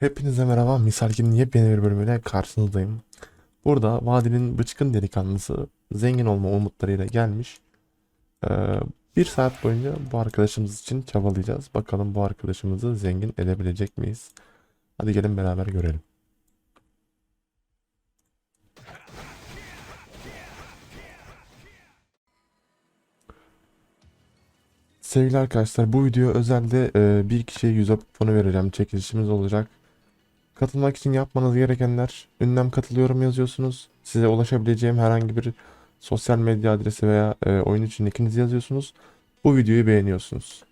Hepinize merhaba. Misalkin yepyeni bir bölümüyle karşınızdayım. Burada vadinin bıçkın delikanlısı zengin olma umutlarıyla gelmiş. Ee, bir saat boyunca bu arkadaşımız için çabalayacağız. Bakalım bu arkadaşımızı zengin edebilecek miyiz? Hadi gelin beraber görelim. Sevgili arkadaşlar bu video özelde e, bir kişiye 100 kuponu vereceğim. Çekilişimiz olacak. Katılmak için yapmanız gerekenler ünlem katılıyorum yazıyorsunuz. Size ulaşabileceğim herhangi bir sosyal medya adresi veya e, oyun için nickinizi yazıyorsunuz. Bu videoyu beğeniyorsunuz.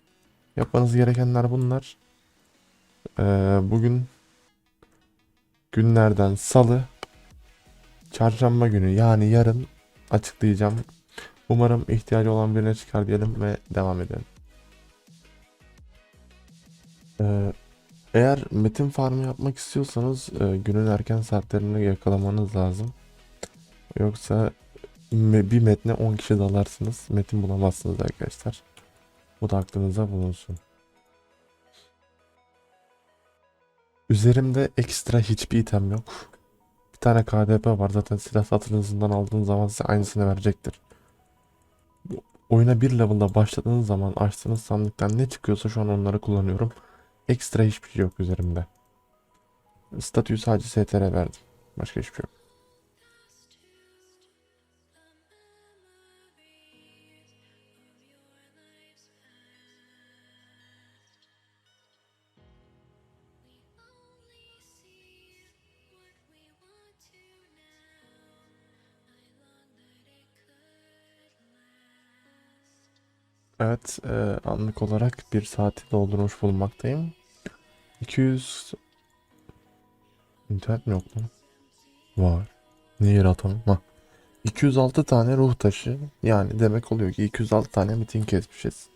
Yapmanız gerekenler bunlar. E, bugün günlerden salı, çarşamba günü yani yarın açıklayacağım. Umarım ihtiyacı olan birine çıkar diyelim ve devam edelim. Ee, eğer metin farmı yapmak istiyorsanız e, günün erken saatlerinde yakalamanız lazım. Yoksa bir metne 10 kişi dalarsınız. Metin bulamazsınız arkadaşlar. Bu da aklınıza bulunsun. Üzerimde ekstra hiçbir item yok. Bir tane KDP var zaten silah satılığınızdan aldığınız zaman size aynısını verecektir. Oyuna bir level'da başladığınız zaman açtığınız sandıktan ne çıkıyorsa şu an onları kullanıyorum. Ekstra hiçbir şey yok üzerimde. Statüyü sadece STR verdim. Başka hiçbir şey yok. Evet, e, anlık olarak bir saati doldurmuş bulunmaktayım. 200 internet mi yok lan? Var. Niye yere atamam? Ha. 206 tane ruh taşı. Yani demek oluyor ki 206 tane mitin kesmişiz.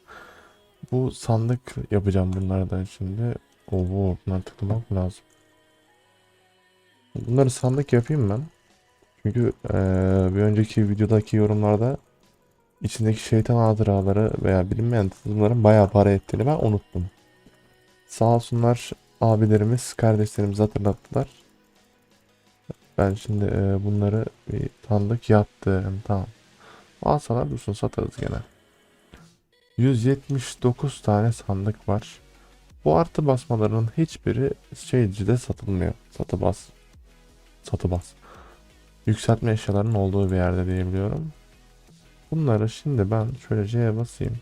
Bu sandık yapacağım bunlardan şimdi. Oo, bunlar tıklamak lazım? Bunları sandık yapayım ben. Çünkü e, bir önceki videodaki yorumlarda içindeki şeytan hatıraları veya bilinmeyen tılsımların bayağı para ettiğini ben unuttum. Sağ olsunlar abilerimiz, kardeşlerimiz hatırlattılar. Ben şimdi e, bunları bir tanıdık yaptım. Tamam. Alsalar dursun satarız gene. 179 tane sandık var. Bu artı basmalarının hiçbiri şeycide satılmıyor. Satı bas. Satı bas. Yükseltme eşyalarının olduğu bir yerde diyebiliyorum. Bunları şimdi ben şöyle C'ye basayım.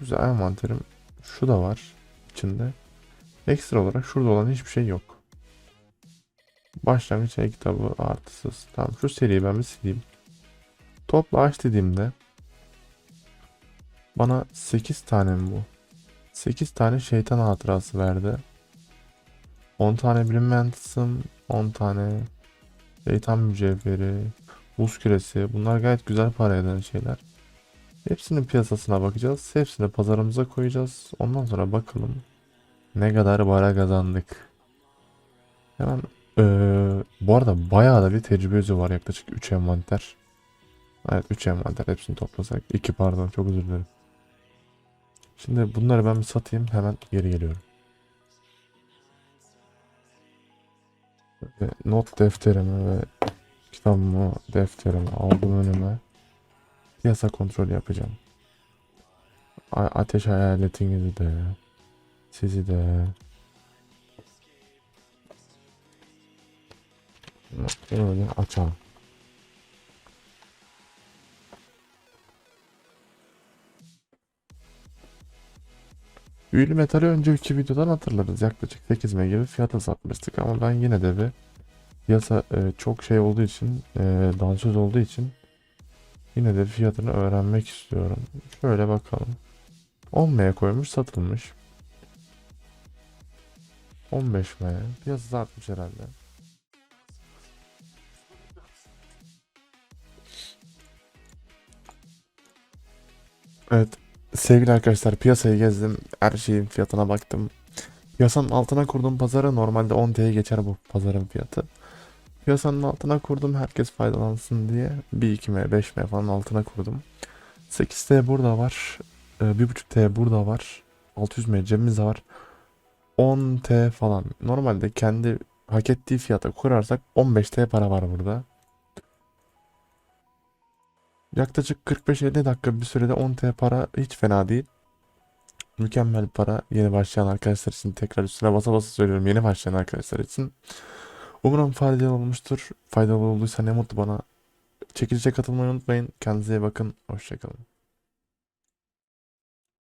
Güzel envanterim. Şu da var içinde. Ekstra olarak şurada olan hiçbir şey yok. Başlangıç el kitabı artısız. Tamam şu seriyi ben bir sileyim. Topla aç dediğimde bana 8 tane mi bu? 8 tane şeytan hatırası verdi. 10 tane bilinmeyen tılsım, 10 tane şeytan mücevheri, buz küresi. Bunlar gayet güzel para eden şeyler. Hepsinin piyasasına bakacağız. Hepsini pazarımıza koyacağız. Ondan sonra bakalım ne kadar para kazandık. Hemen eee, bu arada bayağı da bir tecrübe yüzü var. Yaklaşık 3 envanter. Evet 3 envanter hepsini toplasak. 2 pardon çok özür dilerim. Şimdi bunları ben bir satayım. Hemen geri geliyorum. Not defterimi ve kitabımı, defterimi aldım önüme. Piyasa kontrolü yapacağım. A- ateş hayaletinizi de, sizi de. Böyle açalım. Büyülü metali önceki videodan hatırlarız. Yaklaşık 8 M gibi fiyata satmıştık ama ben yine de bir piyasa e, çok şey olduğu için, e, dansöz olduğu için yine de fiyatını öğrenmek istiyorum. Şöyle bakalım. 10 M'ye koymuş satılmış. 15 M. Piyasası artmış herhalde. Evet. Sevgili arkadaşlar piyasayı gezdim. Her şeyin fiyatına baktım. Piyasanın altına kurduğum pazarı normalde 10 TL'ye geçer bu pazarın fiyatı. Piyasanın altına kurdum herkes faydalansın diye. 1 2 M 5 M falan altına kurdum. 8 T burada var. e, 1.5 T burada var. 600 M cebimizde var. 10T falan. Normalde kendi hak ettiği fiyata kurarsak 15T para var burada. Yaklaşık 45-50 dakika bir sürede 10T para hiç fena değil. Mükemmel para yeni başlayan arkadaşlar için tekrar üstüne basa basa söylüyorum yeni başlayan arkadaşlar için. Umarım faydalı olmuştur. Faydalı olduysa ne mutlu bana. Çekilişe katılmayı unutmayın. Kendinize iyi bakın. Hoşçakalın.